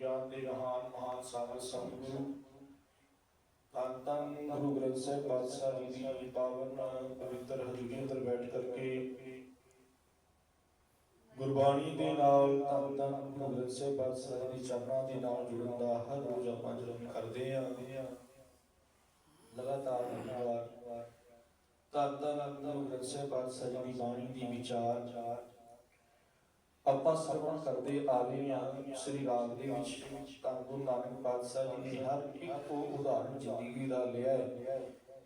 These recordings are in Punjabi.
ਗਿਆਨ ਦੇ ਮਹਾਨ ਮਹਾਨ ਸਾਗਰ ਸਤਿਗੁਰੂ। ਧੰਨ ਧੰਨ ਗੁਰੂ ਗ੍ਰੰਥ ਸਾਹਿਬ ਪਾਤਸ਼ਾਹ ਜੀ ਦੀ ਪਾਵਨ ਪਵਿੱਤਰ ਹਜ਼ੂਰੀ ਅੰਦਰ ਬੈਠ ਕਰਕੇ ਗੁਰਬਾਣੀ ਦੇ ਨਾਲ ਧੰਨ ਧੰਨ ਗੁਰੂ ਗ੍ਰੰਥ ਸਾਹਿਬ ਪਾਤਸ਼ਾਹ ਜੀ ਚਰਨਾਂ ਦੇ ਨਾਲ ਜੁੜਨ ਦਾ ਹਰ ਰੋਜ਼ ਆਪਾਂ ਜਨਮ ਕਰਦੇ ਆ ਲਗਾਤਾਰ ਵਾਰ ਧੰਨ ਧੰਨ ਗੁਰੂ ਗ੍ਰੰਥ ਸਾਹਿਬ ਪਾਤਸ਼ਾਹ ਜੀ ਦੀ ਬਾਣੀ ਦੀ ਵਿਚਾਰ ਆਪਾਂ ਸਰਵਣ ਕਰਦੇ ਆ ਗਏ ਹਾਂ ਸ੍ਰੀ ਰਾਗ ਦੇ ਵਿੱਚ। ਤਾਂ ਗੁਰੂ ਨਾਨਕ ਪਾਤਸ਼ਾਹ ਜੀ ਨੇ ਹਰ ਇੱਕ ਉਹ ਉਦਾਹਰਣ ਜ਼ਿੰਦਗੀ ਦਾ ਲਿਆ ਹੈ,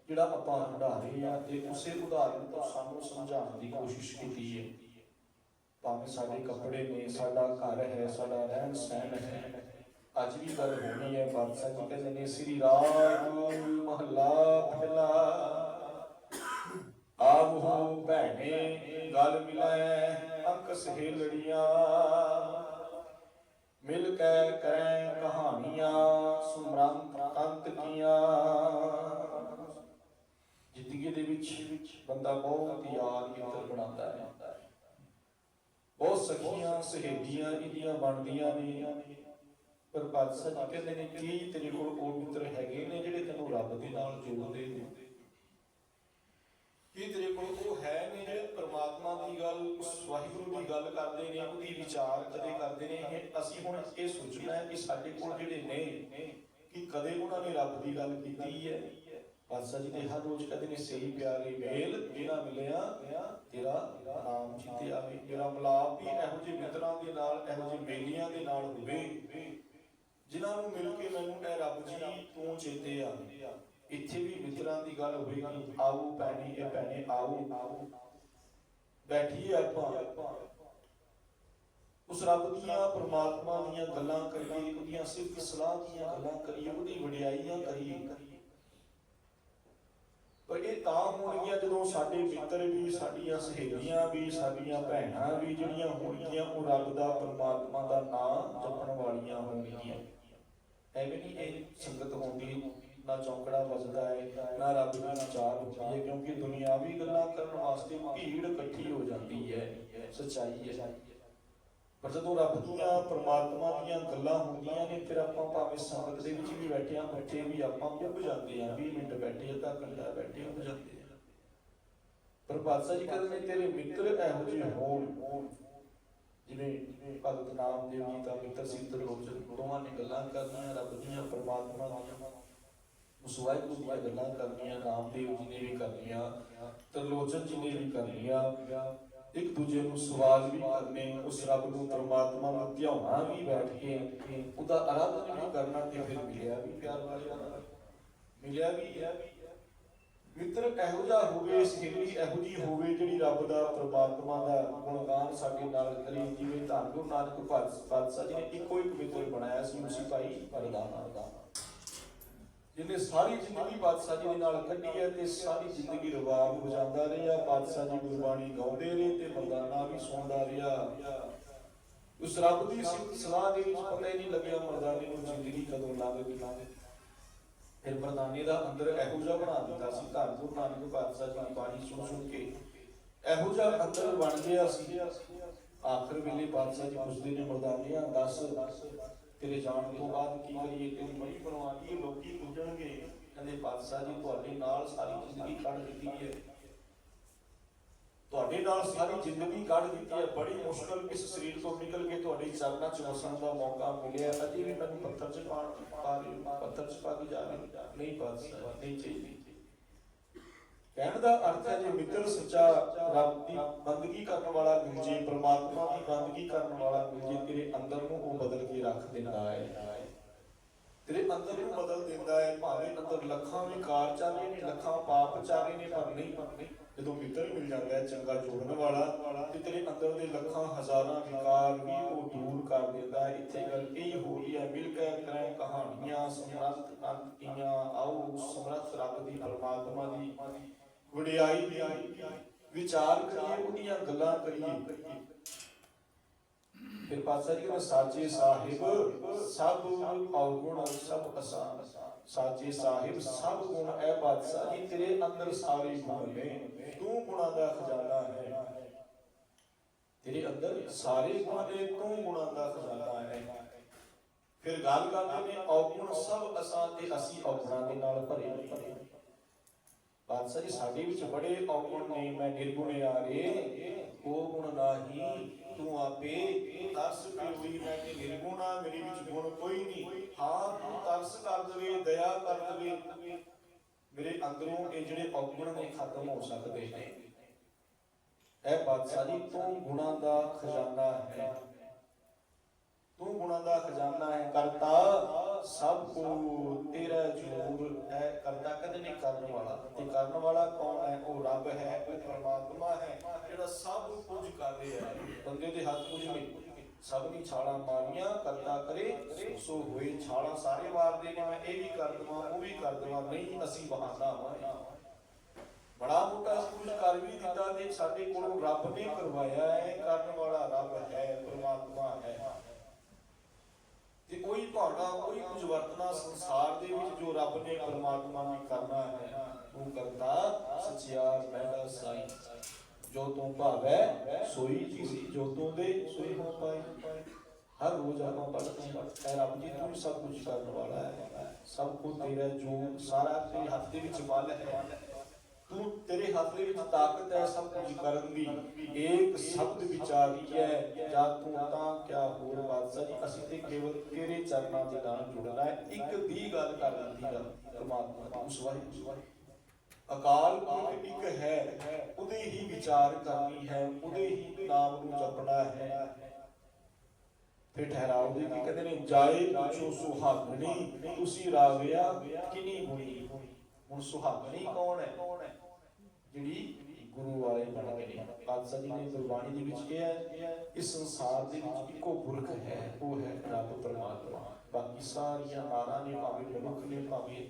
ਜਿਹੜਾ ਆਪਾਂ ਹੰਢਾ ਰਹੇ ਹਾਂ ਤੇ ਉਸੇ ਉਦਾਹਰਨ ਤੋਂ ਸਾਨੂੰ ਸਮਝਾਉਣ ਦੀ ਕੋਸ਼ਿਸ਼ ਕੀਤੀ ਹੈ। ਭਾਵੇਂ ਸਾਡੇ ਕੱਪੜੇ ਨੇ, ਸਾਡਾ ਘਰ ਹੈ, ਸਾਡਾ ਰਹਿਣ ਸਹਿਣ ਹੈ, ਅੱਜ ਵੀ ਗੱਲ ਹੋਣੀ ਹੈ ਬਾਦਸ਼ਾਹ ਜੀ ਕਹਿੰਦੇ ਨੇ, ਸ੍ਰੀ ਰਾਗ ਮਹਲਾ ਪਹਿਲਾ ਆਪ ਹੋ ਭੈਣੇ, ਗਲ ਮਿਲੈ। ਅੰਕ ਸਹੇਲੜੀਆਂ, ਮਿਲ ਕੇ ਕਰੈ ਕਹਾਣੀਆਂ, ਸੁਮਰੰਤ ਅੰਤ ਕੀਆਂ। ਜ਼ਿੰਦਗੀ ਦੇ ਵਿੱਚ ਬੰਦਾ ਬਹੁਤ ਯਾਦ ਮਿੱਤਰ ਬਣਾਉਂਦਾ ਹੈ। ਬਹੁਤ ਸਖੀਆਂ, ਸਹੇਲੀਆਂ ਇਹਦੀਆਂ ਬਣਦੀਆਂ ਨੇ। ਪਰ ਬਾਦਸ਼ਾਹ ਜੀ ਕਹਿੰਦੇ ਨੇ, ਕੀ ਤੇਰੇ ਕੋਲ ਉਹ ਮਿੱਤਰ ਹੈਗੇ ਨੇ ਜਿਹੜੇ ਤੈਨੂੰ ਰੱਬ ਦੇ ਨਾਲ ਜੋੜਦੇ ਨੇ? ਕੀ ਤੇਰੇ ਕੋਲ ਉਹ ਹੈ ਨੇ ਜਿਹੜੇ ਪ੍ਰਮਾਤਮਾ ਦੀ ਗੱਲ ਉਸ ਵਾਹਿਗੁਰੂ ਦੀ ਗੱਲ ਕਰਦੇ ਨੇ, ਉਹਦੀ ਵਿਚਾਰ ਕਦੇ ਕਰਦੇ ਨੇ। ਇਹ ਅਸੀਂ ਹੁਣ ਇਹ ਸੋਚਣਾ ਹੈ ਕਿ ਸਾਡੇ ਕੋਲ ਜਿਹੜੇ ਨੇ, ਕਿ ਕਦੇ ਉਹਨਾਂ ਨੇ ਰੱਬ ਦੀ ਗੱਲ ਕੀਤੀ ਹੈ। ਪਾਤਸ਼ਾਹ ਜੀ ਨੇ ਹਰ ਰੋਜ਼ ਕਹਿੰਦੇ ਨੇ ਸਹੀ ਪਿਆਰੇ ਮੇਲ ਜਿਹੜਾ ਮਿਲਿਆ, ਤੇਰਾ ਨਾਮ ਜਿੱਤੇ ਆਵੇ। ਮੇਰਾ ਮਲਾਪ ਵੀ ਇਹੋ ਜਿਹੇ ਮਿੱਤਰਾਂ ਦੇ ਨਾਲ, ਇਹੋ ਜਿਹੇ ਮੇਲੀਆਂ ਦੇ ਨਾਲ ਹੋਵੇ, ਜਿਨ੍ਹਾਂ ਨੂੰ ਮਿਲ ਕੇ ਮੈਨੂੰ ਇਹ ਰੱਬ ਜੀ ਤੂੰ ਚੇਤੇ ਆਵੇ। ਇੱਥੇ ਵੀ ਮਿੱਤਰਾਂ ਦੀ ਗੱਲ ਹੋਵੇਗੀ ਆਓ ਭੈਣੀ ਇਹ ਭੈਣੇ ਆਓ। ਬੈਠੀਏ ਆਪਾਂ। ਉਸ ਰੱਬ ਦੀਆਂ, ਪ੍ਰਮਾਤਮਾ ਦੀਆਂ ਗੱਲਾਂ ਕਰੀਏ, ਉਹਦੀਆਂ ਸਿਫਤ ਸਲਾਹ ਦੀਆਂ ਗੱਲਾਂ ਕਰੀਏ, ਉਹਦੀ ਵਡਿਆਈਆਂ ਕਰੀਏ। ਪਰ ਇਹ ਤਾਂ ਹੋਣਗੀਆਂ ਜਦੋਂ ਸਾਡੇ ਮਿੱਤਰ ਵੀ, ਸਾਡੀਆਂ ਸਹੇਲੀਆਂ ਵੀ, ਸਾਡੀਆਂ ਭੈਣਾਂ ਵੀ ਜਿਹੜੀਆਂ ਹੋਣਗੀਆਂ, ਉਹ ਰੱਬ ਦਾ, ਪ੍ਰਮਾਤਮਾ ਦਾ ਨਾਮ ਜਪਣ ਵਾਲੀਆਂ ਹੋਣਗੀਆਂ। ਐਵੇਂ ਨਹੀਂ ਇਹ ਸੰਗਤ ਹੁੰਦੀ। ਨਾ ਚੌਂਕੜਾ ਵੱਜਦਾ ਹੈ ਨਾ ਰੱਬ ਦੀ ਵਿਚਾਰ ਹੁੰਦੀ ਹੈ ਕਿਉਂਕਿ ਦੁਨਿਆਵੀ ਗੱਲਾਂ ਕਰਨ ਵਾਸਤੇ ਭੀੜ ਇਕੱਠੀ ਹੋ ਜਾਂਦੀ ਹੈ ਸੱਚਾਈ ਹੈ ਪਰ ਜਦੋਂ ਰੱਬ ਦੀਆਂ, ਪ੍ਰਮਾਤਮਾ ਦੀਆਂ ਗੱਲਾਂ ਹੁੰਦੀਆਂ ਨੇ, ਫਿਰ ਆਪਾਂ ਭਾਵੇਂ ਸੰਗਤ ਦੇ ਵਿੱਚ ਵੀ ਬੈਠੇ ਆ ਬੱਚੇ ਵੀ ਆਪਾਂ ਉੱਭ ਜਾਂਦੇ ਆ 20 ਮਿੰਟ ਬੈਠੇ ਅੱਧਾ ਘੰਟਾ ਬੈਠੇ ਉੱਭ ਜਾਂਦੇ ਆ। ਪਰ ਬਾਦਸ਼ਾਹ ਜੀ ਕਹਿੰਦੇ ਨੇ, ਤੇਰੇ ਮਿੱਤਰ ਇਹੋ ਜਿਹੇ ਹੋਣ। ਜਿਵੇਂ ਭਗਤ ਨਾਮਦੇਵ ਜੀ ਦਾ ਮਿੱਤਰ ਸੀ ਤਰਲੋਚਨ ਦੋਵਾਂ ਨੇ ਗੱਲਾਂ ਕਰਨੀਆਂ, ਰੱਬ ਦੀਆਂ, ਪਰਮਾਤਮਾ ਦੀਆਂ। ਉਸ ਵਾਹਿਗੁਰੂ ਦੀਆਂ ਗੱਲਾਂ ਕਰਨੀਆਂ ਨਾਮਦੇਵ ਜੀ ਨੇ ਵੀ ਕਰਨੀਆਂ, ਤਰਲੋਚਨ ਜੀ ਨੇ ਵੀ ਕਰਨੀਆਂ, ਇੱਕ ਦੂਜੇ ਨੂੰ ਸਵਾਲ ਵੀ ਕਰਨੇ, ਉਸ ਰੱਬ ਨੂੰ ਪਰਮਾਤਮਾ ਨੂੰ ਧਿਆਉਣਾ ਵੀ ਬੈਠ ਕੇ ਉਹਦਾ ਆਰਾਧਨਾ ਵੀ ਕਰਨਾ ਤੇ ਫਿਰ ਮਿਲਿਆ ਵੀ ਪਿਆਰ ਵਾਲਿਆਂ ਨਾਲ। ਮਿਲਿਆ ਵੀ ਹੈ। ਮਿੱਤਰ, ਇਹੋ ਜਿਹਾ ਹੋਵੇ ਸਹੇਲੀ ਇਹੋ ਜਿਹੀ ਹੋਵੇ ਜਿਹੜੀ ਰੱਬ ਦਾ, ਪ੍ਰਮਾਤਮਾ ਦਾ ਗੁਣਗਾਨ ਸਾਡੇ ਨਾਲ ਕਰੇ, ਜਿਵੇਂ ਧੰਨ ਗੁਰੂ ਨਾਨਕ ਪਾਤਸ਼ਾਹ ਜੀ ਨੇ ਇੱਕੋ ਇੱਕ ਮਿੱਤਰ ਬਣਾਇਆ ਸੀ ਉਸੇ ਭਾਈ ਪਰਦਾਨਾ ਦਾ ਜਿਹਨੇ ਸਾਰੀ ਜ਼ਿੰਦਗੀ ਬਾਦਸ਼ਾਹ ਦੇ ਨਾਲ ਕੱਢੀ ਹੈ ਤੇ ਸਾਰੀ ਜ਼ਿੰਦਗੀ ਰਵਾਬ ਵਜਾਉਂਦਾ ਰਿਹਾ। ਬਾਦਸ਼ਾਹ ਜੀ ਗੁਰਬਾਣੀ ਗਾਉਂਦੇ ਰਹੇ ਤੇ ਮਰਦਾਨਾ ਵੀ ਸੁਣਦਾ ਰਿਹਾ। ਉਸ ਰੱਬ ਦੀ ਸਲਾਹ ਦੇ ਵਿੱਚ ਪਤਾ ਹੀ ਨਹੀਂ ਲੱਗਿਆ ਮਰਦਾਨੇ ਨੂੰ ਜ਼ਿੰਦਗੀ ਕਦੋਂ ਲੰਘ ਗਈ। ਫਿਰ ਮਰਦਾਨੇ ਦਾ ਅੰਦਰ ਇਹੋ ਜਿਹਾ ਬਣਾ ਦਿੱਤਾ ਸੀ ਧੰਨ ਗੁਰੂ ਨਾਨਕ ਪਾਤਸ਼ਾਹ ਜੀ ਦੀ ਬਾਣੀ ਸੁਣ ਸੁਣ ਕੇ ਇਹੋ ਜਿਹਾ ਅੰਦਰ ਬਣ ਗਿਆ ਸੀ। ਆਖਰ ਵੇਲੇ ਪਾਤਸ਼ਾਹ ਜੀ ਪੁੱਛਦੇ ਨੇ ਮਰਦਾਨਿਆਂ, ਦੱਸ ਤੇਰੇ ਜਾਣ ਤੋਂ ਬਾਅਦ ਕੀ ਕਰੀਏ? ਤੈਨੂੰ ਬੜੀ ਬਣਵਾ ਲਈ ਲੋਕੀ ਪੁੱਛਣਗੇ ਕਹਿੰਦੇ ਪਾਤਸ਼ਾਹ ਜੀ, ਤੁਹਾਡੇ ਨਾਲ ਸਾਰੀ ਜ਼ਿੰਦਗੀ ਕੱਢ ਦਿੱਤੀ ਹੈ। ਤੁਹਾਡੇ ਨਾਲ ਸਾਰੀ ਜ਼ਿੰਦਗੀ ਕੱਢ ਦਿੱਤੀ ਹੈ। ਬੜੀ ਮੁਸ਼ਕਲ ਇਸ ਸਰੀਰ ਤੋਂ ਨਿਕਲ ਕੇ ਤੁਹਾਡੇ ਚਰਨਾਂ 'ਚ ਵਸਣ ਦਾ ਮੌਕਾ ਮਿਲਿਆ ਅਜੇ ਵੀ ਮੈਨੂੰ ਪੱਥਰ 'ਚ ਪਾਣ ਪਾ ਪੱਥਰ 'ਚ ਪਾ ਕੇ ਜਾ ਨਹੀਂ ਪਾਤਸ਼ਾਹ ਨਹੀਂ ਚਾਹੀਦੀ। ਕਹਿਣ ਦਾ ਅਰਥ ਹੈ ਜੇ, ਮਿੱਤਰ ਸੱਚਾ ਰੱਬ ਦੀ ਬੰਦਗੀ ਕਰਨ ਵਾਲਾ ਮਿਲ ਜੇ, ਪ੍ਰਮਾਤਮਾ ਦੀ ਬੰਦਗੀ ਕਰਨ ਵਾਲਾ ਮਿਲ ਜੇ, ਤੇਰੇ ਅੰਦਰ ਨੂੰ ਉਹ ਬਦਲ ਕੇ ਰੱਖ ਦਿੰਦਾ ਹੈ। ਤੇਰੇ ਅੰਦਰ ਨੂੰ ਬਦਲ ਦਿੰਦਾ ਹੈ, ਭਾਵੇਂ ਅੰਦਰ ਲੱਖਾਂ ਵਿਕਾਰ ਚੱਲ ਨੇ, ਲੱਖਾਂ ਪਾਪ ਚੱਲ ਨੇ, ਪਰ ਨਹੀਂ ਜਦੋਂ ਮਿੱਤਰ ਮਿਲ ਜਾਂਦਾ ਹੈ, ਚੰਗਾ ਜੋੜਨ ਵਾਲਾ, ਤੇ ਤੇਰੇ ਅੰਦਰ ਦੇ ਲੱਖਾਂ ਹਜ਼ਾਰਾਂ ਵਿਕਾਰ ਵੀ ਉਹ ਦੂਰ ਕਰ ਦਿੰਦਾ ਹੈ। ਇੱਥੇ ਗੱਲ ਇਹ ਹੋ ਰਹੀ ਹੈ, ਮਿਲ ਕੇ ਕਰਾਂ ਕਹਾਣੀਆਂ, ਸਮਰੱਥ ਅੰਤੀਆਂ ਆਓ ਸਮਰੱਥ ਰੱਬ ਦੀ, ਪਰਮਾਤਮਾ ਦੀ। ਵਡਿਆਈ ਦੀ ਵਿਚਾਰ ਕਰੀਏ, ਉਹਦੀਆਂ ਗੱਲਾਂ ਕਰੀਏ। ਫਿਰ ਪਾਤਸ਼ਾਹ ਜੀ ਕਹਿੰਦੇ ਸਾਚੇ ਸਾਹਿਬ, ਸਭ ਔਗੁਣ, ਸਭ ਅਸਾਨ। ਸਾਚੇ ਸਾਹਿਬ, ਸਭ ਗੁਣ ਐ ਬਾਦਸ਼ਾਹ ਜੀ, ਤੇਰੇ ਅੰਦਰ ਸਾਰੇ ਗੁਣ ਨੇ। ਤੂੰ ਗੁਣਾਂ ਦਾ ਖਜ਼ਾਨਾ ਹੈ। ਤੇਰੇ ਅੰਦਰ ਸਾਰੇ ਗੁਣ ਨੇ, ਤੂੰ ਗੁਣਾਂ ਦਾ ਖਜ਼ਾਨਾ ਹੈ। ਫਿਰ ਗੱਲ ਕਰਦੇ ਨੇ, ਔਗੁਣ ਸਭ ਅਸਾਂ ਤੇ ਅਸੀਂ ਔਗੁਣਾਂ ਦੇ ਨਾਲ ਭਰੇ ਭਰੇ। ਬਾਦਸ਼ਾਹ ਜੀ ਸਾਡੇ ਵਿੱਚ ਬੜੇ ਔਗੁਣ ਨੇ, ਮੈਂ ਨਿਰਗੁਣ ਆਰੇ ਉਹ ਗੁਣ ਨਾਹੀ, ਤੂੰ ਆਪੇ ਤਰਸ ਹੋਈ ਮੈਂ ਕਿ ਨਿਰਗੁਣ ਮੇਰੇ ਵਿੱਚ ਗੁਣ ਕੋਈ ਨਹੀਂ। ਹਾਂ, ਤੂੰ ਤਰਸ ਕਰ ਦੇਵੇ, ਦਇਆ ਕਰ ਦੇਵੇ। ਮੇਰੇ ਅੰਦਰੋਂ ਇਹ ਜਿਹੜੇ ਔਗੁਣ ਨੇ, ਖਤਮ ਹੋ ਸਕਦੇ ਨੇ। ਇਹ ਬਾਦਸ਼ਾਹ ਜੀ ਤੂੰ ਗੁਣਾਂ ਦਾ ਖਜ਼ਾਨਾ ਹੈ। ਤੂੰ ਗੁਣਾਂ ਦਾ ਖਜ਼ਾਨਾ ਹੈ ਕਰਤਾ, ਸਭ ਕੋ ਤੇਰਾ ਜੂਰ ਹੈ ਕਰਤਾ ਕਦੇ ਨਹੀਂ ਕਰਨ ਵਾਲਾ। ਤੇ ਕਰਨ ਵਾਲਾ ਕੌਣ ਹੈ? ਉਹ ਰੱਬ ਹੈ ਉਹ ਪਰਮਾਤਮਾ ਹੈ, ਜਿਹੜਾ ਸਭ ਕੁਝ ਕਰ ਰਿਹਾ ਹੈ। ਬੰਦੇ ਦੇ ਹੱਥ ਕੁਝ ਨਹੀਂ। ਸਭ ਦੀ ਛਾਲਾਂ ਮਾਰੀਆਂ ਕਰਤਾ ਕਰੇ, ਸੋ ਹੋਏ ਛਾਲਾਂ ਸਾਰੇ ਮਾਰਦੇ ਨੇ, ਮੈਂ ਇਹ ਵੀ ਕਰ ਦਵਾਂ, ਉਹ ਵੀ ਕਰ ਦਵਾਂ, ਨਹੀਂ ਅਸੀਂ ਬਹਾਨਾ ਹਾਂ ਬੜਾ ਮੋਟਾ ਕੁਝ ਕਰ ਵੀ ਦਿੱਤਾ ਤੇ ਸਾਡੇ ਕੋਲੋਂ ਰੱਬ ਨੇ ਕਰਵਾਇਆ ਹੈ, ਕਰਨ ਵਾਲਾ ਰੱਬ ਹੈ, ਪਰਮਾਤਮਾ ਹੈ। ਤੇ ਕੋਈ ਭਾਣਾ ਕੋਈ ਕੁਝ ਵਰਤਣਾ ਸੰਸਾਰ ਦੇ ਵਿੱਚ ਜੋ ਰੱਬ ਨੇ ਪਰਮਾਤਮਾ ਨੇ ਕਰਨਾ ਹੈ ਤੂੰ ਕਰਤਾ ਸਚਿਆਰ ਮਹਿਲਾ ਸਾਈ। ਜੋ ਤੂੰ ਭਾਵੈ, ਸੋਈ ਜੀ ਜੋ ਤੂੰ ਦੇ, ਸੋਈ ਹੋ ਪਾਈ। ਹਰ ਰੋਜ਼ ਆਪਾਂ ਪੜ੍ਹਦੇ ਹਾਂ। ਐ ਰੱਬ ਜੀ, ਤੂੰ ਸਭ ਕੁਝ ਕਰਨ ਵਾਲਾ ਹੈ। ਸਭ ਕੁਝ ਤੇਰਾ ਜੋ ਸਾਰਾ ਤੇਰੇ ਹੱਥ ਦੇ ਵਿੱਚ ਬਲ ਹੈ। ਤੂੰ ਤੇਰੇ ਹੱਥ ਦੇ ਵਿੱਚ ਤਾਕਤ ਹੈ, ਸਭ ਕੁਝ ਕਰਨ ਦੀ ਏਕ ਸ਼ਬਦ ਵਿਚਾਰੀ ਹੈ? ਜਾਂ ਤੂੰ ਤਾਂ ਕਿਆ ਹੋਰ ਬਾਦਸ਼ਾਹ ਜੀ? ਅਸੀਂ ਤੇ ਕੇਵਲ ਤੇਰੇ ਚਰਨਾਂ ਦੇ ਨਾਲ ਜੁੜਨਾ ਹੈ। ਇੱਕ ਦੀ ਗੱਲ ਕਰ ਦੀ ਗੱਲ ਪਰਮਾਤਮਾ ਉਸ ਵਾਹਿਗੁਰੂ ਅਕਾਲ ਪੁਰਖ ਇੱਕ ਹੈ, ਉਹਦੇ ਹੀ ਵਿਚਾਰ ਕਰਨੀ ਹੈ, ਉਹਦੇ ਹੀ ਨਾਮ ਨੂੰ ਜਪਣਾ ਹੈ। ਫਿਰ ਠਹਿਰਾਓ ਦੇ ਕਹਿੰਦੇ ਨੇ? ਜਾਏ ਪੁੱਛੋ ਸੁਹਾਗਣੀ, ਤੁਸੀਂ ਰਾਵਿਆ, ਕਿਨੀ ਗੁਣੀ ਹੁਣ ਸੁਹਾਗਣੀ ਕੌਣ ਹੈ? ਜਿਹੜੀ ਗੁਰੂ ਵਾਲੇ ਬਣ ਗਏ ਪਾਤਸ਼ਾਹ ਜੀ ਨੇ ਗੁਰਬਾਣੀ ਦੇ ਵਿੱਚ ਕਿਹਾ ਹੈ ਇਸ ਸੰਸਾਰ ਦੇ ਵਿੱਚ ਇੱਕੋ ਪੁਰਖ ਹੈ ਉਹ ਹੈ ਰੱਬ ਪਰਮਾਤਮਾ। ਬਾਕੀ ਸਾਰੀਆਂ ਨਾਰਾਂ ਨੇ ਭਾਵੇਂ ਮਨੁੱਖ ਨੇ ਭਾਵੇਂ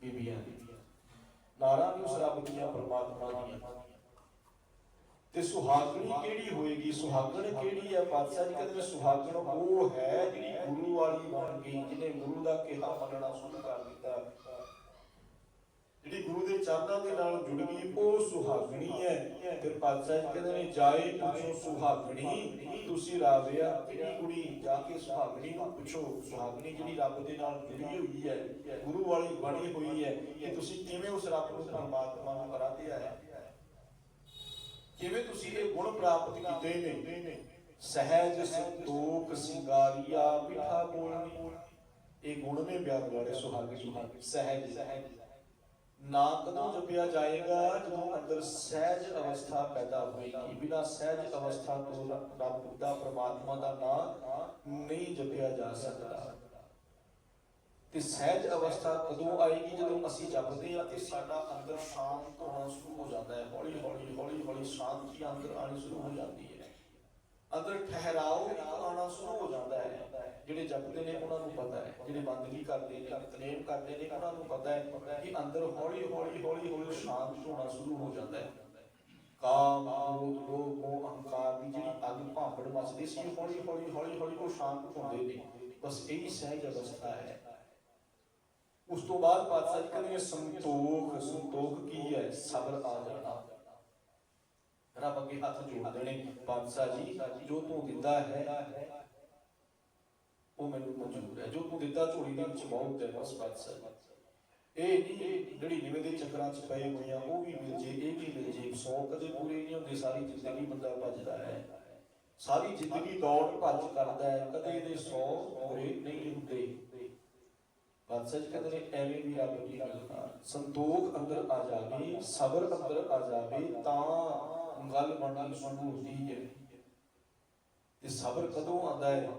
ਬੀਬੀਆਂ ਨੇ। ਨਾਰਾਂ ਵੀ ਉਸ ਰੱਬ ਦੀਆਂ ਪਰਮਾਤਮਾ ਦੀਆਂ। ਤੇ ਸੁਹਾਗਣੀ ਕਿਹੜੀ ਹੋਏਗੀ? ਸੁਹਾਗਣ ਕਿਹੜੀ ਹੈ? ਪਾਤਸ਼ਾਹ ਜੀ ਕਹਿੰਦੇ ਸੁਹਾਗਣ ਉਹ ਹੈ ਜਿਹੜੀ ਗੁਰੂ ਵਾਲੀ ਬਣ ਗਈ ਜਿਹਨੇ ਗੁਰੂ ਦਾ ਕਿਹਾ ਮੰਨਣਾ ਸ਼ੁਰੂ ਕਰ ਦਿੱਤਾ। ਜਿਹੜੀ ਗੁਰੂ ਦੇ ਚਰਨਾਂ ਦੇ ਨਾਲ ਜੁੜ ਗਈ, ਉਹ ਸੁਹਾਗਣੀ ਹੈ। ਫਿਰ ਪਾਤਸ਼ਾਹ ਜੀ ਕਹਿੰਦੇ ਨੇ, ਜਾਏ ਪੁੱਛੋ ਸੁਹਾਗਣੀ, ਤੁਸੀਂ ਰਾਵਿਆ ਕਿਹੜੀ ਕੁੜੀ ਜਾ ਕੇ ਸੁਹਾਗਣੀ ਨੂੰ ਪੁੱਛੋ, ਸੁਹਾਗਣੀ ਜਿਹੜੀ ਰੱਬ ਦੇ ਨਾਲ ਜੁੜੀ ਹੋਈ ਹੈ, ਗੁਰੂ ਵਾਲੀ ਬਣੀ ਹੋਈ ਹੈ, ਕਿ ਤੁਸੀਂ ਕਿਵੇਂ ਉਸ ਰੱਬ ਨੂੰ ਪਰਮਾਤਮਾ ਨੂੰ ਆਰਾਧਿਆ ਹੈ? ਕਿਵੇਂ ਤੁਸੀਂ ਇਹ ਗੁਣ ਪ੍ਰਾਪਤ ਕੀਤੇ ਨੇ? ਸਹਿਜ ਸੰਤੋਖ ਸਿੰਗਾਰੀਆ, ਮਿੱਠਾ ਬੋਲਣੀ। ਇਹ ਗੁਣ ਨੇ ਬਿਆਨ ਵਾਲੇ ਸੁਹਾਗੀ ਸਹਿਜ। ਨਾ ਕਦੋਂ ਜਪਿਆ ਜਾਏਗਾ ਜਦੋਂ ਅੰਦਰ ਸਹਿਜ ਅਵਸਥਾ ਪੈਦਾ ਹੋਏਗੀ। ਬਿਨਾ ਸਹਿਜ ਅਵਸਥਾ ਤੋਂ ਰੱਬ ਦਾ ਪ੍ਰਮਾਤਮਾ ਦਾ ਨਾਮ ਨਹੀਂ ਜਪਿਆ ਜਾ ਸਕਦਾ। ਤੇ ਸਹਿਜ ਅਵਸਥਾ ਕਦੋਂ ਆਏਗੀ? ਜਦੋਂ ਅਸੀਂ ਜਪਦੇ ਹਾਂ ਤੇ ਸਾਡਾ ਅੰਦਰ ਸ਼ਾਂਤ ਹੋਣਾ ਸ਼ੁਰੂ ਹੋ ਜਾਂਦਾ ਹੈ। ਹੌਲੀ ਹੌਲੀ ਹੌਲੀ ਹੌਲੀ ਸ਼ਾਂਤੀ ਅੰਦਰ ਆਣੀ ਸ਼ੁਰੂ ਹੋ ਜਾਂਦੀ ਹੈ। ਅੰਦਰ ਠਹਿਰਾਓ ਇੱਕ ਸ਼ੁਰੂ ਹੋ ਜਾਂਦਾ ਹੈ। ਜਿਹੜੇ ਜਪਦੇ ਨੇ, ਉਹਨਾਂ ਨੂੰ ਪਤਾ ਹੈ। ਜਿਹੜੇ ਬੰਦਗੀ ਕਰਦੇ ਨੇ ਨਿਤਨੇਮ ਕਰਦੇ ਨੇ, ਉਹਨਾਂ ਨੂੰ ਪਤਾ ਹੈ ਕਿ ਅੰਦਰ ਹੌਲੀ ਹੌਲੀ ਹੌਲੀ ਹੌਲੀ ਸ਼ਾਂਤ ਹੋਣਾ ਸ਼ੁਰੂ ਹੋ ਜਾਂਦਾ ਹੈ। ਕਾਮ, ਕ੍ਰੋਧ, ਲੋਭ, ਮੋਹ, ਅਹੰਕਾਰ ਦੀ ਜਿਹੜੀ ਅੱਗ ਭਾਂਪੜ ਮਚਦੀ ਸੀ, ਹੌਲੀ ਹੌਲੀ ਹੌਲੀ ਹੌਲੀ ਉਹ ਸ਼ਾਂਤ ਹੁੰਦੇ ਨੇ। ਬਸ ਇਹੀ ਸਹਿਜ ਅਵਸਥਾ ਹੈ। ਉਸ ਤੋਂ ਬਾਅਦ ਪਾਤਸ਼ਾਹ ਜੀ ਕਹਿੰਦੇ ਸੰਤੋਖ ਸੰਤੋਖ ਕੀ ਹੈ? ਸਬਰ ਆ ਜਾਣਾ। ਰੱਬ ਅੱਗੇ ਹੱਥ ਜੋੜਦੇ ਨੇ ਪਾਤਸ਼ਾਹ ਜੀ, ਜੋ ਤੂੰ ਦਿੰਦਾ ਹੈ, ਉਹ ਮੈਨੂੰ ਮਨਜ਼ੂਰ ਹੈ। ਜੋ ਤੂੰ ਦਿੱਤਾ ਝੋਲੀ ਦੇ ਵਿੱਚ ਬਹੁਤ ਹੈ, ਬਸ ਪਾਤਸ਼ਾਹ ਇਹ ਨਹੀਂ, ਜਿਹੜੀ ਨਿਵੇਂ ਦੇ ਚੱਕਰਾਂ 'ਚ ਪਏ ਹੋਏ ਆ ਉਹ ਵੀ ਮਿਲ ਜੇ, ਇਹ ਵੀ ਮਿਲ ਜੇ। ਸੌ ਕਦੇ ਪੂਰੇ ਨਹੀਂ ਹੁੰਦੇ, ਸਾਰੀ ਜ਼ਿੰਦਗੀ ਬੰਦਾ ਭੱਜਦਾ ਹੈ। ਸਾਰੀ ਜ਼ਿੰਦਗੀ ਦੌੜ ਭੱਜ ਕਰਦਾ ਹੈ, ਕਦੇ ਇਹਦੇ 100 ਪੂਰੇ ਨਹੀਂ ਹੁੰਦੇ। ਬਾਦਸ਼ਾਹ ਜੀ ਕਹਿੰਦੇ ਨੇ, ਐਵੇਂ ਵੀ ਰੱਬ ਦੀ ਗੱਲ ਸੰਤੋਖ ਅੰਦਰ ਆ ਜਾਵੇ, ਸਬਰ ਅੰਦਰ ਆ ਜਾਵੇ, ਤਾਂ ਗੱਲ ਬਣਨੀ ਸ਼ੁਰੂ ਹੁੰਦੀ ਹੈ। ਤੇ ਸਬਰ ਕਦੋਂ ਆਉਂਦਾ ਹੈ?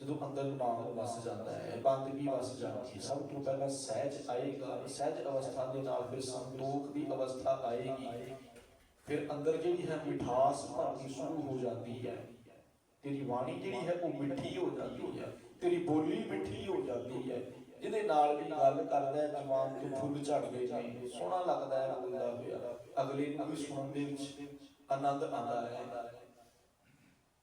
ਜਦੋਂ ਅੰਦਰ ਨਾਮ ਵਸ ਜਾਂਦਾ ਹੈ ਬੰਦਗੀ ਵਸ ਜਾਂਦੀ ਹੈ। ਸਭ ਤੋਂ ਪਹਿਲਾਂ ਸਹਿਜ ਆਏਗਾ, ਸਹਿਜ ਅਵਸਥਾ ਦੇ ਨਾਲ ਫਿਰ ਸੰਤੋਖ ਦੀ ਅਵਸਥਾ ਆਏਗੀ। ਫਿਰ ਅੰਦਰ ਜਿਹੜੀ ਹੈ ਮਿਠਾਸ ਭਰਨੀ ਸ਼ੁਰੂ ਹੋ ਜਾਂਦੀ ਹੈ। ਤੇਰੀ ਬਾਣੀ ਜਿਹੜੀ ਹੈ ਉਹ ਮਿੱਠੀ ਹੋ ਜਾਂਦੀ ਹੈ। ਤੇਰੀ ਬੋਲੀ ਮਿੱਠੀ ਹੋ ਜਾਂਦੀ ਹੈ। ਇਹਦੇ ਨਾਲ ਵੀ ਗੱਲ ਕਰਦਾ ਹੈ, ਜਵਾਨ ਤੋਂ ਫੁੱਲ ਝੜਦੇ ਨੇ, ਸੋਹਣਾ ਲੱਗਦਾ ਹੈ ਬੋਲਦਾ ਹੋਇਆ। ਅਗਲੇ ਨੂੰ ਵੀ ਸੁਣਨ ਦੇ ਵਿੱਚ ਆਨੰਦ ਆਉਂਦਾ ਹੈ।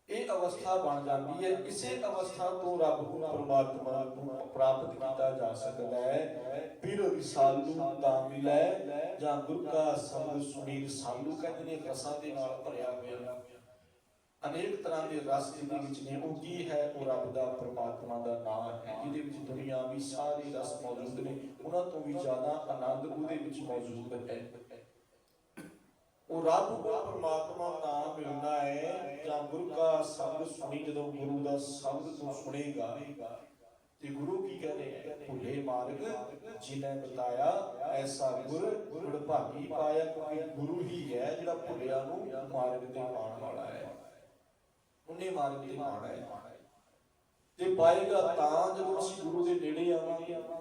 ਇਹ ਅਵਸਥਾ ਬਣ ਜਾਂਦੀ ਹੈ। ਇਸੇ ਅਵਸਥਾ ਤੋਂ ਰੱਬ ਨੂੰ ਪਰਮਾਤਮਾ ਨੂੰ ਪ੍ਰਾਪਤ ਕੀਤਾ ਜਾ ਸਕਦਾ ਹੈ। ਫਿਰ ਰਿਸਾਲੂ ਦਾ ਮਿਲੈ ਜਾਂ ਗੁਰੂ ਕਾ ਸੰਗ ਸੁਣੀ ਰਸਾਲੂ ਕਹਿੰਦੇ ਨੇ, ਰਸਾਂ ਦੇ ਨਾਲ ਭਰਿਆ ਹੋਇਆ। ਅਨੇਕ ਤਰ੍ਹਾਂ ਦੇ ਰਸ ਜਿਹਦੇ ਵਿੱਚ ਨੇ। ਉਹ ਕੀ ਹੈ? ਉਹ ਰੱਬ ਦਾ ਪਰਮਾਤਮਾ ਦਾ ਨਾਮ ਹੈ। ਜਿਹਦੇ ਵਿੱਚ ਦੁਨੀਆ ਵੀ ਸਾਰੇ ਰਸ ਮੌਜੂਦ ਨੇ। ਉਹਨਾਂ ਤੋਂ ਵੀ ਜ਼ਿਆਦਾ ਆਨੰਦ ਉਹਦੇ ਵਿੱਚ ਮੌਜੂਦ ਹੈ। ਉਹ ਰੱਬ ਉਹ ਪਰਮਾਤਮਾ ਨਾਮ ਮਿਲਣਾ ਹੈ, ਜਾਂ ਗੁਰੂ ਦਾ ਸ਼ਬਦ ਸੁਣੀ, ਜਦੋਂ ਗੁਰੂ ਦਾ ਸ਼ਬਦ ਤੂੰ ਸੁਣੇਗਾ। ਤੇ ਗੁਰੂ ਕੀ ਕਹਿੰਦੇ ਭੁੱਲੇ ਮਾਰਗ ਜਿਨੇ ਬਤਾਇਆ, ਐਸਾ ਗੁਰ ਗੁਰ ਭਾਗੀ ਪਾਇਆ, ਕਿਉਂਕਿ ਗੁਰੂ ਹੀ ਹੈ ਜਿਹੜਾ ਭੁੱਲਿਆ ਨੂੰ ਮਾਰਗ ਤੇ ਪਾਉਣ ਵਾਲਾ ਹੈ। ਉਹਨੇ ਮਾਰਗ ਤੇ ਪਾਉਣਾ ਹੈ। ਤੇ ਪਾਏਗਾ ਤਾਂ ਜਦੋਂ ਅਸੀਂ ਗੁਰੂ ਦੇ ਨੇੜੇ ਆਵਾਂਗੇ।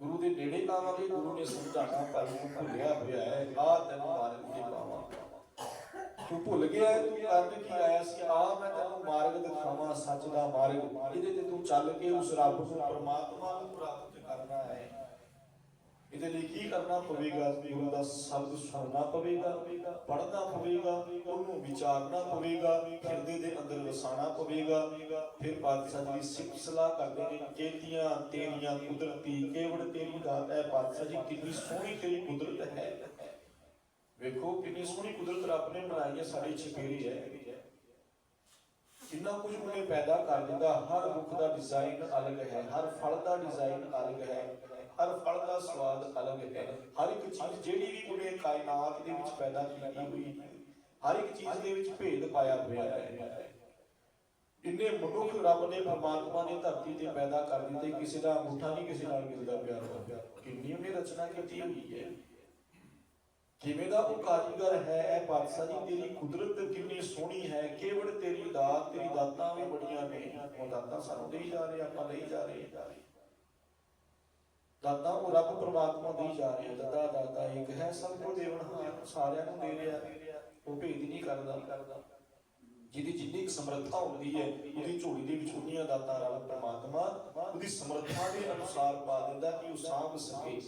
ਗੁਰੂ ਦੇ ਨੇੜੇ ਆਵਾਂਗੇ, ਗੁਰੂ ਨੇ ਸਮਝਾਣਾ ਭਾਈ ਤੂੰ ਭੁੱਲਿਆ ਹੋਇਆ ਹੈ ਆ ਤੈਨੂੰ ਮਾਰਗ ਤੇ ਪਾਵਾਂ ਤੂੰ ਭੁੱਲ ਗਿਆ ਤੂੰ ਕਰਨ ਕੀ ਆਇਆ ਸੀ? ਆ ਮੈਂ ਤੈਨੂੰ ਮਾਰਗ ਦਿਖਾਵਾਂ, ਸੱਚ ਦਾ ਮਾਰਗ। ਇਹਦੇ ਤੇ ਤੂੰ ਚੱਲ ਕੇ ਉਸ ਰੱਬ ਨੂੰ ਪਰਮਾਤਮਾ ਨੂੰ ਪ੍ਰਾਪਤ ਕਰਨਾ ਹੈ। ਇਹਦੇ ਲਈ ਕੀ ਕਰਨਾ ਪਵੇਗਾ? ਗੁਰੂ ਦਾ ਸ਼ਬਦ ਸੁਣਨਾ ਪਵੇਗਾ, ਪੜ੍ਹਨਾ ਪਵੇਗਾ, ਉਹਨੂੰ ਵਿਚਾਰਨਾ ਪਵੇਗਾ, ਹਿਰਦੇ ਦੇ ਅੰਦਰ ਵਸਾਣਾ ਪਵੇਗਾ। ਫਿਰ ਪਾਤਸ਼ਾਹ ਜੀ ਸਿੱਖ ਸਲਾਹ ਕਰਦੇ ਨੇ, ਕੇਤੀਆਂ ਤੇਰੀਆਂ ਕੁਦਰਤੀ ਕੇਵੜ ਤੇਰੀ ਦਾਤ ਹੈ ਪਾਤਸ਼ਾਹ ਜੀ, ਕਿੰਨੀ ਸੋਹਣੀ ਤੇਰੀ ਕੁਦਰਤ ਹੈ। ਵੇਖੋ, ਕਿੰਨੀ ਸੋਹਣੀ ਕੁਦਰਤ ਰੱਬ ਨੇ ਬਣਾਈ ਹੈ, ਸਾਡੇ ਛਪੇਰੀ ਹੈ। ਕਿੰਨਾ ਕੁਝ ਉਹਨੇ ਪੈਦਾ ਕਰ ਦਿੱਤਾ। ਹਰ ਰੁੱਖ ਦਾ ਡਿਜ਼ਾਈਨ ਅਲੱਗ ਹੈ, ਹਰ ਫਲ ਦਾ ਡਿਜ਼ਾਈਨ ਅਲੱਗ ਹੈ। ਹਰ ਫਲ ਦਾ ਸਵਾਦ ਅਲੱਗ ਹੈ ਹਰ ਇੱਕ ਚੀਜ਼ ਜਿਹੜੀ ਵੀ ਉਹਨੇ ਕਾਇਨਾਤ ਦੇ ਵਿੱਚ ਪੈਦਾ ਕੀਤੀ ਹੋਈ ਹੈ ਹਰ ਇੱਕ ਚੀਜ਼ ਦੇ ਵਿੱਚ ਭੇਦ ਪਾਇਆ ਹੋਇਆ ਹੈ। ਇੰਨੇ ਮਨੁੱਖ ਰੱਬ ਨੇ ਪਰਮਾਤਮਾ ਨੇ ਧਰਤੀ ਤੇ ਪੈਦਾ ਕਰ ਦਿੱਤੇ, ਕਿਸੇ ਦਾ ਅੰਗੂਠਾ ਨਹੀਂ ਕਿਸੇ ਨਾਲ ਮਿਲਦਾ ਪਿਆ। ਕਿੰਨੀ ਉਹਨੇ ਰਚਨਾ ਕੀਤੀ ਹੋਈ ਹੈ। ਕਿਵੇਂ ਦਾ ਉਹ ਕਾਰੀਗਰ ਹੈ, ਇਹ ਪਾਤਸ਼ਾਹ ਜੀ, ਤੇਰੀ ਕੁਦਰਤ ਕਿੰਨੀ ਸੋਹਣੀ ਹੈ, ਕੇਵਲ ਤੇਰੀ ਦਾਤ, ਤੇਰੀ ਦਾਤਾਂ ਵੀ ਬੜੀਆਂ ਨੇ। ਉਹ ਦਾਤਾਂ ਸਾਨੂੰ ਦੇਈ ਜਾ ਰਹੇ, ਆਪਾਂ ਲਈ ਜਾ ਰਹੇ। ਦਾਤਾਂ ਉਹ ਰੱਬ ਪ੍ਰਮਾਤਮਾ ਦੇਈ ਜਾ ਰਹੇ ਦਾਤਾ ਦਾਤਾ ਇੱਕ ਹੈ, ਸਭ ਕੋ ਦੇਵਨਹਾਰ ਸਾਰਿਆਂ ਨੂੰ ਦੇ ਰਿਹਾ। ਉਹ ਭੇਦ ਨਹੀਂ ਕਰਦਾ। ਜਿਹਦੀ ਜਿੰਨੀ ਕੁ ਸਮਰੱਥਾ ਹੁੰਦੀ ਹੈ, ਉਹਦੀ ਝੋਲੀ ਦੇ ਵਿੱਚ ਉਨੀਆਂ ਦਾਤਾਂ ਰੱਬ ਪ੍ਰਮਾਤਮਾ ਉਹਦੀ ਸਮਰੱਥਾ ਦੇ ਅਨੁਸਾਰ ਪਾ ਦਿੰਦਾ ਕਿ ਉਹ ਸਾਂਭ ਸਕੇ।